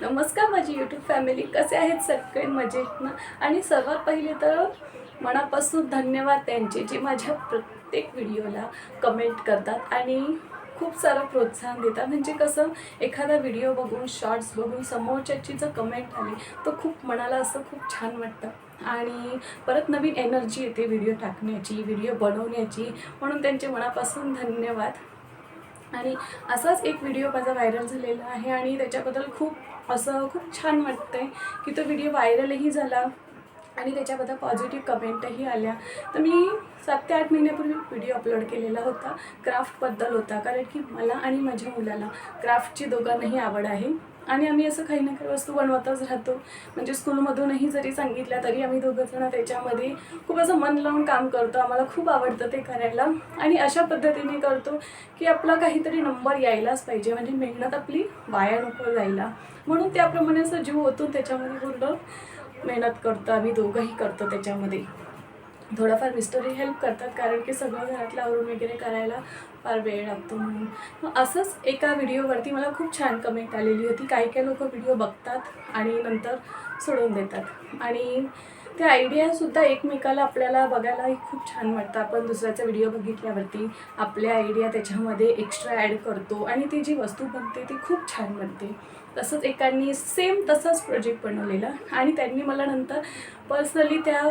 नमस्कार माझी YouTube family कसे आहेत सगळे? मजेत ना? आणि सर्वात पहिले तर मनापासून धन्यवाद त्यांचे जे माझ्या प्रत्येक व्हिडिओला कमेंट करतात आणि खूप सारं प्रोत्साहन देतात. म्हणजे कसं एखादा व्हिडिओ बघून शॉर्ट्स बघून समोरच्याची जर कमेंट आली तर खूप मनाला असं खूप छान वाटतं. आणि परत नवीन एनर्जी येते व्हिडिओ टाकण्याची व्हिडिओ बनवण्याची. म्हणून त्यांचे मनापासून धन्यवाद. आणि असाच एक व्हिडिओ माझा व्हायरल झालेला आहे आणि त्याच्याबद्दल खूप असं खूप छान वाटतंय की तो व्हिडिओ व्हायरलही झाला आणि त्याच्याबद्दल पॉझिटिव्ह कमेंटही आल्या. तर मी सात ते आठ महिन्यापूर्वी व्हिडिओ अपलोड केलेला होता क्राफ्टबद्दल होता. कारण की मला आणि माझ्या मुलाला क्राफ्टची दोघांनाही आवड आहे. आणि आम्ही असं काही ना काही वस्तू बनवतच राहतो. म्हणजे स्कूलमधूनही जरी सांगितल्या तरी आम्ही दोघंजणं त्याच्यामध्ये खूप असं मन लावून काम करतो. आम्हाला खूप आवडतं ते करायला. आणि अशा पद्धतीने करतो की आपला काहीतरी नंबर यायलाच पाहिजे. म्हणजे मेहनत आपली वाया नको जायला. म्हणून त्याप्रमाणे असं जीव ओतून त्याच्यामध्ये पूर्ण मेहनत करतो. आम्ही दोघंही करतो त्याच्यामध्ये. थोडाफार मिस्टरही हेल्प करतात कारण की सगळं घरातलं आवरून वगैरे करायला फार वेळ लागतो म्हणून. मग असंच एका व्हिडिओवरती मला खूप छान कमेंट आलेली होती. काही काही लोक व्हिडिओ बघतात आणि नंतर सोडून देतात. आणि त्या आयडियासुद्धा एकमेकाला आपल्याला बघायलाही खूप छान वाटतं. आपण दुसऱ्याचा व्हिडिओ बघितल्यावरती आपल्या आयडिया त्याच्यामध्ये एक्स्ट्रा ॲड करतो आणि ती जी वस्तू बनते ती खूप छान बनते. तसंच एकांनी सेम तसाच प्रोजेक्ट बनवलेला आणि त्यांनी मला नंतर पर्सनली त्या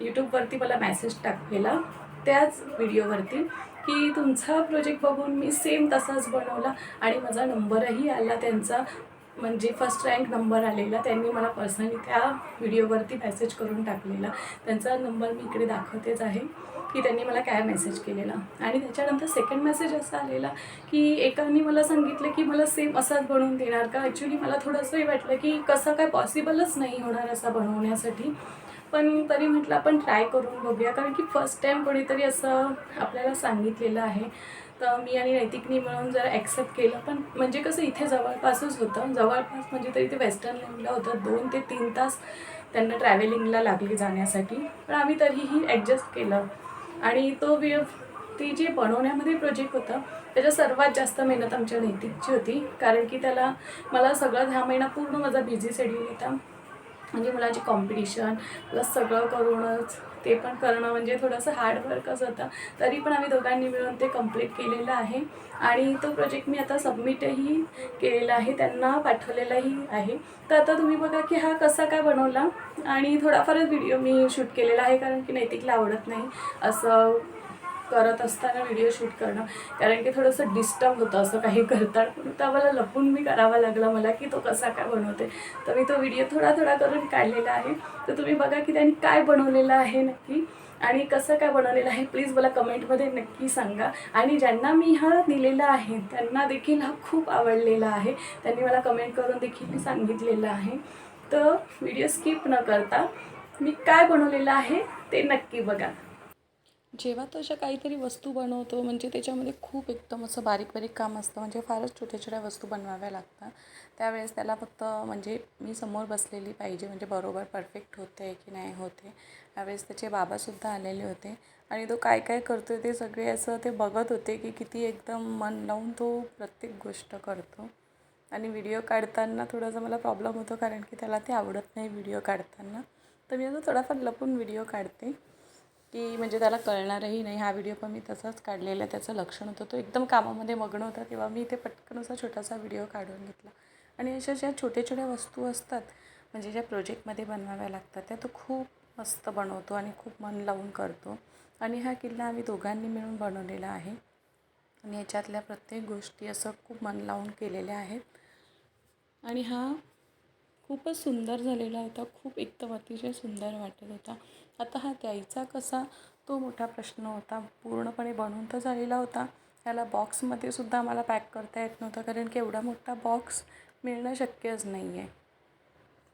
यूट्यूबवरती मला मॅसेज टाकलेला त्याच व्हिडिओवरती की तुमचा प्रोजेक्ट बघून मी सेम तसाच बनवला आणि माझा नंबरही आला त्यांचा. म्हणजे फर्स्ट रँक नंबर आलेला त्यांनी मला पर्सनली त्या व्हिडिओवरती मेसेज करून टाकलेला. त्यांचा नंबर मी इकडे दाखवतेच आहे की त्यांनी मला काय मेसेज केलेला. आणि त्याच्यानंतर सेकंड मेसेज असा आलेला की एकाने मला सांगितलं की मला सेम असाच बनवून देणार का? ॲक्च्युली मला थोडंसंही वाटलं की कसं काय पॉसिबलच नाही होणार असा बनवण्यासाठी. पण तरी म्हटलं आपण ट्राय करून बघूया. कारण की फर्स्ट टाईम कोणीतरी असं आपल्याला सांगितलेलं आहे. तर मी आणि नैतिकनी मिळून जरा ॲक्सेप्ट केलं पण म्हणजे कसं इथे जवळपासच होतं. जवळपास म्हणजे तरी ते वेस्टर्न लाईनला होतं. दोन ते तीन तास त्यांना ट्रॅव्हलिंगला लागले जाण्यासाठी. पण आम्ही तरीही ॲडजस्ट केलं. आणि तो वि ती जी बनवण्यामध्ये प्रोजेक्ट होतं त्याच्या सर्वात जास्त मेहनत आमच्या नैतिकची होती. कारण की त्याला मला सगळं हा महिना पूर्ण माझा बिझी शेड्यूल होता. म्हणजे मुलाची कॉम्पिटिशन प्लस सगळं करूनच ते पण करणं म्हणजे थोडंसं हार्डवर्कच होतं. तरी पण आम्ही दोघांनी मिळून ते कंप्लीट केलेलं आहे. आणि तो प्रोजेक्ट मी आता सबमिटही केलेला आहे त्यांना पाठवलेलाही आहे. तर आता तुम्ही बघा की हा कसा काय बनवला. आणि थोडाफारच व्हिडिओ मी शूट केलेला आहे कारण की नैतिकला आवडत नाही. असं करत असताना व्हिडिओ शूट करणं. कारण की थोडंसं डिस्टर्ब होतं असं काही करताना. म्हणून तर मला लपून मी करावा लागला मला की तो कसा काय बनवते. तर मी तो व्हिडिओ थोडा थोडा करून काढलेला आहे. तर तुम्ही बघा की त्यांनी काय बनवलेलं आहे नक्की. आणि कसं काय बनवलेलं आहे प्लीज मला कमेंटमध्ये नक्की सांगा. आणि ज्यांना मी हा दिलेला आहे त्यांना देखील हा खूप आवडलेला आहे. त्यांनी मला कमेंट करून देखील सांगितलेलं आहे. तर व्हिडिओ स्किप न करता मी काय बनवलेलं आहे ते नक्की बघा. जेव्हा तो अशा काहीतरी वस्तू बनवतो म्हणजे त्याच्यामध्ये खूप एकदम असं बारीक बारीक काम असतं म्हणजे फारच छोट्या छोट्या वस्तू बनवाव्या लागतात. त्यावेळेस त्याला फक्त म्हणजे मी समोर बसलेली पाहिजे म्हणजे बरोबर परफेक्ट होते आहे की नाही होते. त्यावेळेस त्याचे बाबासुद्धा आलेले होते. आणि तो काय काय करतो आहे ते सगळे असं ते बघत होते की किती एकदम मन लावून तो प्रत्येक गोष्ट करतो. आणि व्हिडिओ काढताना थोडासा मला प्रॉब्लेम होतो कारण की त्याला ते आवडत नाही व्हिडिओ काढताना. तर मी असं थोडाफार लपून व्हिडिओ काढते. की म्हणजे त्याला कळणारही नाही. हा व्हिडिओ पण मी तसाच काढलेला आहे. त्याचं लक्षण होतं. तो एकदम कामामध्ये मग्न होता तेव्हा मी इथे पटकन असा छोटासा व्हिडिओ काढून घेतला. आणि अशा ज्या छोट्या छोट्या वस्तू असतात म्हणजे ज्या प्रोजेक्टमध्ये बनवाव्या लागतात त्या तो खूप मस्त बनवतो आणि खूप मन लावून करतो. आणि हा किल्ला आम्ही दोघांनी मिळून बनवलेला आहे. आणि ह्याच्यातल्या प्रत्येक गोष्टी असं खूप मन लावून केलेल्या आहेत. आणि हा खूपच सुंदर झालेला होता. खूप एकदम अतिशय सुंदर वाटत होता. आता हा द्यायचा कसा? तो मोठा प्रश्न होता. पूर्णपणे बनवून तर झालेला होता. त्याला बॉक्समध्ये सुद्धा आम्हाला पॅक करता येत नव्हतं कारण की एवढा मोठा बॉक्स मिळणं शक्यच नाही आहे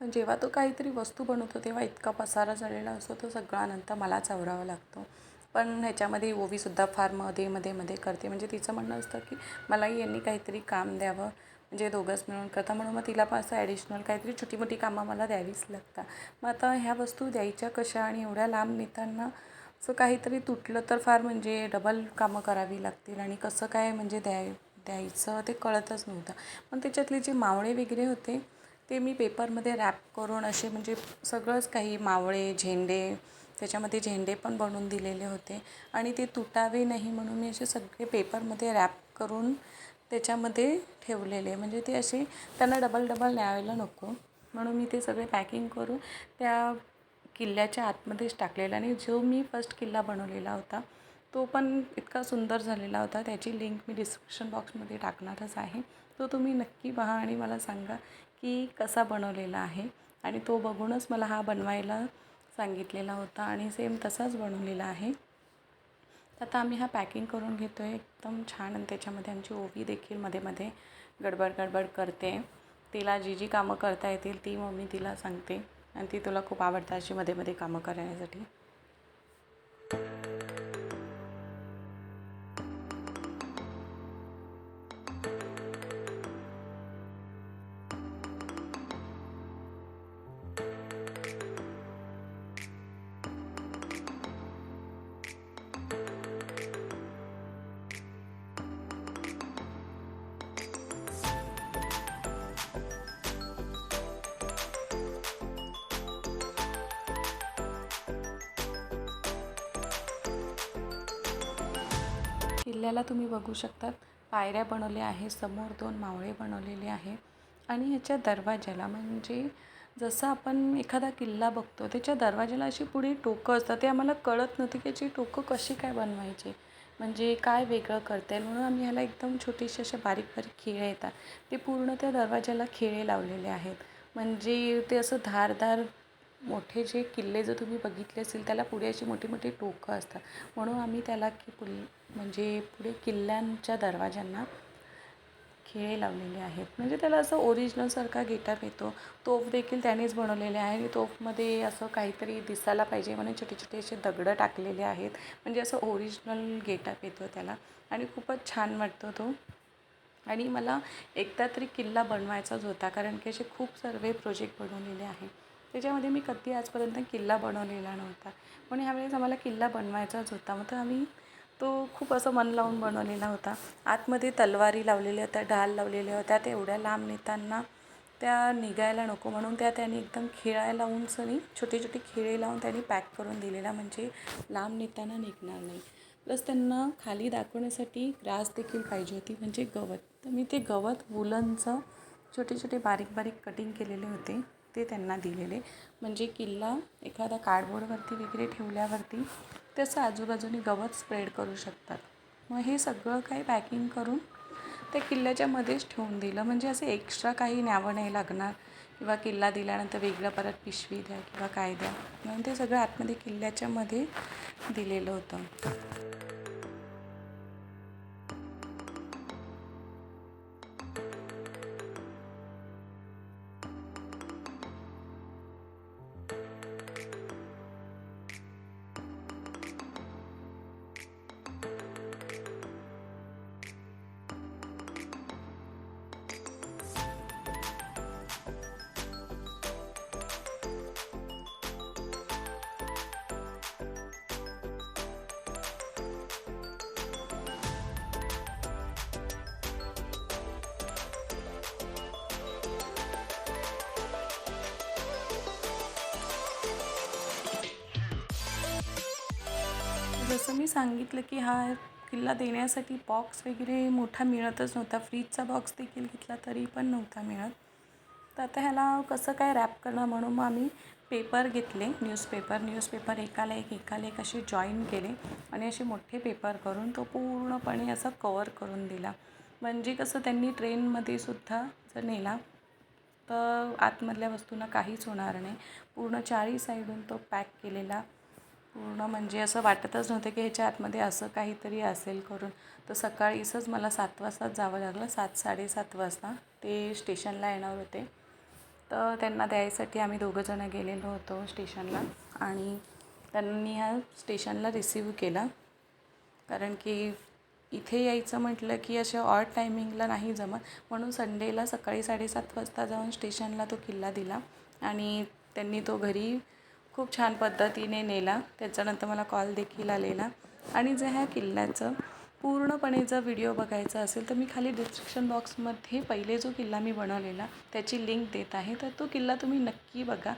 पण जेव्हा तो काहीतरी वस्तू बनवतो तेव्हा इतका पसारा झालेला असतो तो सगळा नंतर मलाच आवरावा लागतो. पण ह्याच्यामध्ये ओवीसुद्धा फारमध्ये मध्ये मध्ये करते. म्हणजे तिचं म्हणणं असतं की मलाही यांनी काहीतरी काम द्यावं. म्हणजे दोघंच मिळून करता म्हणून मग तिला पण असं ॲडिशनल काहीतरी छोटी मोठी कामं मला द्यावीच लागतात. मग आता ह्या वस्तू द्यायच्या कशा आणि एवढ्या लांब नेताना असं काहीतरी तुटलं तर फार म्हणजे डबल कामं करावी लागतील आणि कसं काय म्हणजे द्याय द्यायचं ते कळतच नव्हतं. पण त्याच्यातले जे मावळे वगैरे होते ते मी पेपरमध्ये रॅप करून असे म्हणजे सगळंच काही मावळे झेंडे त्याच्यामध्ये झेंडे पण बनवून दिलेले होते. आणि ते तुटावे नाही म्हणून मी असे सगळे पेपरमध्ये रॅप करून त्याच्यामध्ये ठेवलेले म्हणजे ते असे त्यांना डबल डबल न्यायला नको. म्हणून मी ते सगळे पॅकिंग करून त्या किल्ल्याच्या आतमध्येच टाकलेलं आणि जो मी फर्स्ट किल्ला बनवलेला होता तो पण इतका सुंदर झालेला होता. त्याची लिंक मी डिस्क्रिप्शन बॉक्समध्ये टाकणारच आहे. तो तुम्ही नक्की पहा आणि मला सांगा की कसा बनवलेला आहे. आणि तो बघूनच मला हा बनवायला सांगितलेला होता आणि सेम तसाच बनवलेला आहे. आता आम्ही हा पॅकिंग करून घेतो आहे एकदम छान आणि त्याच्यामध्ये आमची ओवी देखील मध्ये मध्ये गडबड गडबड करते. तिला जी जी कामं करता येतील ती मग मी तिला सांगते. आणि ती तुला खूप आवडतात अशी मध्ये मध्ये कामं करण्यासाठी. किल्ल्याला तुम्ही बघू शकतात. पायऱ्या बनवल्या आहे समोर दोन मावळे बनवलेले आहे आणि ह्याच्या दरवाज्याला म्हणजे जसं आपण एखादा किल्ला बघतो त्याच्या दरवाज्याला अशी पुढे टोकं असतात. ते आम्हाला कळत नव्हती की याची टोकं कशी काय बनवायची. म्हणजे काय वेगळं करता येईल? म्हणून आम्ही ह्याला एकदम छोटीशी अशा बारीक बारीक खिळे येतात. ते पूर्ण त्या दरवाज्याला खिळे लावलेले आहेत. म्हणजे ते असं धारदार मोठे जे किल्ले जर तुम्ही बघितले असेल त्याला पुढे अशी मोठी मोठी टोकं असतात. म्हणून आम्ही त्याला की पुल म्हणजे पुढे किल्ल्यांच्या दरवाज्यांना खिळे लावलेले आहेत. म्हणजे त्याला असं ओरिजिनलसारखा गेटअप येतो. तोफ देखील त्यानेच बनवलेले आहे आणि तोफमध्ये असं काहीतरी दिसायला पाहिजे म्हणून छोटे छोटे असे दगडं टाकलेले आहेत. म्हणजे असं ओरिजिनल गेटअप येतो त्याला आणि खूपच छान वाटतो तो. आणि मला एकदा तरी किल्ला बनवायचाच होता कारण की असे खूप सर्व प्रोजेक्ट बनवलेले आहे त्याच्यामध्ये मी कधी आजपर्यंत किल्ला बनवलेला नव्हता. म्हणून ह्यावेळेस आम्हाला किल्ला बनवायचाच होता. मग तर आम्ही तो खूप असं मन लावून बनवलेला होता. आतमध्ये तलवारी लावलेल्या होत्या ढाल लावलेल्या होत्या. त्या एवढ्या लांब नेताना त्या निघायला नको म्हणून त्या त्यांनी एकदम खिळायला उंच आणि छोटे छोटे खिळे लावून त्यांनी पॅक करून दिलेला म्हणजे लांब नेताना निघणार नाही. प्लस त्यांना खाली दाखवण्यासाठी ग्रास देखील पाहिजे होती म्हणजे गवत. तर मी ते गवत वुलनचं छोटे छोटे बारीक बारीक कटिंग केलेले होते ते त्यांना दिलेले. म्हणजे किल्ला एखादा कार्डबोर्डवरती वगैरे ठेवल्यावरती त्याचं आजूबाजूने गवत स्प्रेड करू शकतात. मग हे सगळं काही पॅकिंग करून त्या किल्ल्याच्या मध्येच ठेवून दिलं. म्हणजे असं एक्स्ट्रा काही न्यावं नाही लागणार. किंवा किल्ला दिल्यानंतर वेगळं परत पिशवी द्या किंवा काय द्या. म्हणून ते सगळं आतमध्ये किल्ल्याच्या मध्ये दिलेलं होतं. जसं मी सांगितलं की हा किल्ला देण्यासाठी बॉक्स वगैरे मोठा मिळतच नव्हता. फ्रीजचा बॉक्स देखील घेतला तरी पण नव्हता मिळत. तर आता ह्याला कसं काय रॅप करणार म्हणून मग आम्ही पेपर घेतले न्यूजपेपर न्यूजपेपर एकाला एक एकाला एक असे जॉईन केले आणि असे मोठे पेपर करून तो पूर्णपणे असा कवर करून दिला. म्हणजे कसं त्यांनी ट्रेनमध्ये सुद्धा जर नेला तर आतमधल्या वस्तूंना काहीच होणार नाही. पूर्ण चारही साईडून तो पॅक केलेला. पूर्ण म्हणजे असं वाटतच नव्हतं की ह्याच्या आतमध्ये असं काहीतरी असेल करून. तर सकाळीसच मला सात वाजताच जावं लागलं. सात साडेसात वाजता ते स्टेशनला येणार होते. तर त्यांना द्यायसाठी आम्ही दोघंजणं गेलेलो होतो स्टेशनला आणि त्यांनी ह्या स्टेशनला रिसीव केला. कारण की इथे यायचं म्हटलं की अशा ऑड टायमिंगला नाही जमत. म्हणून संडेला सकाळी साडेसात वाजता जाऊन स्टेशनला तो किल्ला दिला आणि त्यांनी तो घरी खूप छान पद्धतीने नेला. त्याच्यानंतर मला कॉल देखील आलेला. आणि जे ह्या किल्ल्याचं पूर्णपणे जर व्हिडिओ बघायचा असेल तर मी खाली डिस्क्रिप्शन बॉक्समध्ये पहिले जो किल्ला मी बनवलेला त्याची लिंक देत आहे. तर तो किल्ला तुम्ही नक्की बघा.